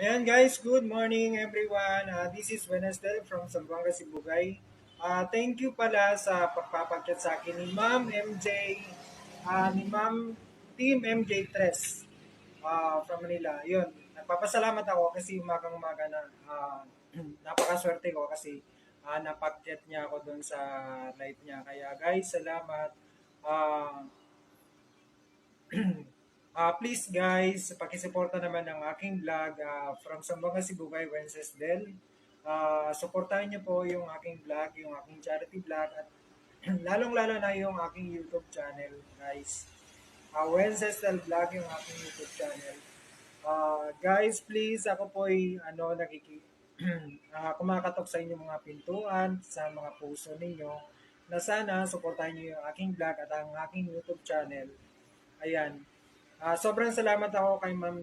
Ayan guys, good morning everyone. Uh, this is Wednesday from Zamboanga, Sibugay. Uh, thank you pala sa pagpapagkat sa akin ni Ma'am MJ, uh, ni Ma'am Team MJ Tres uh, from Manila. Yun, nagpapasalamat ako kasi umagang umaga na uh, napakaswerte ko kasi uh, napagkat niya ako doon sa live niya. Kaya guys, salamat. Uh, Uh, please guys, pakisuporta naman ng aking vlog uh, from Sambuanga Sibugay, Wencesdel. Uh, supportahan niyo po yung aking vlog, yung aking charity vlog at lalong-lalo na yung aking YouTube channel, guys. Uh, Wencesdel Vlog yung aking YouTube channel. Uh, guys, please, ako po ay ano, nakiki uh, kumakatok sa inyong mga pintuan, sa mga puso ninyo, na sana supportahan niyo yung aking vlog at ang aking YouTube channel. Ayan, Uh, sobrang salamat ako kay Ma'am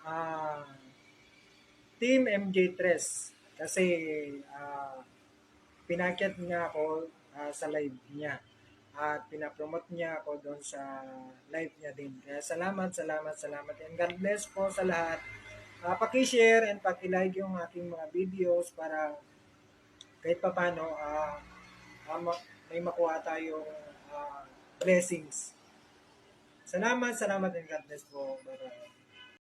uh, Team MJ3 kasi uh, pinakyat niya ako uh, sa live niya at pinapromote niya ako doon sa live niya din. Kaya salamat, salamat, salamat. And God bless po sa lahat. Uh, paki-share and paki-like yung aking mga videos para kahit pa paano uh, uh, may makuha tayong uh, blessings Salamat, salamat and God bless po. Bye-bye.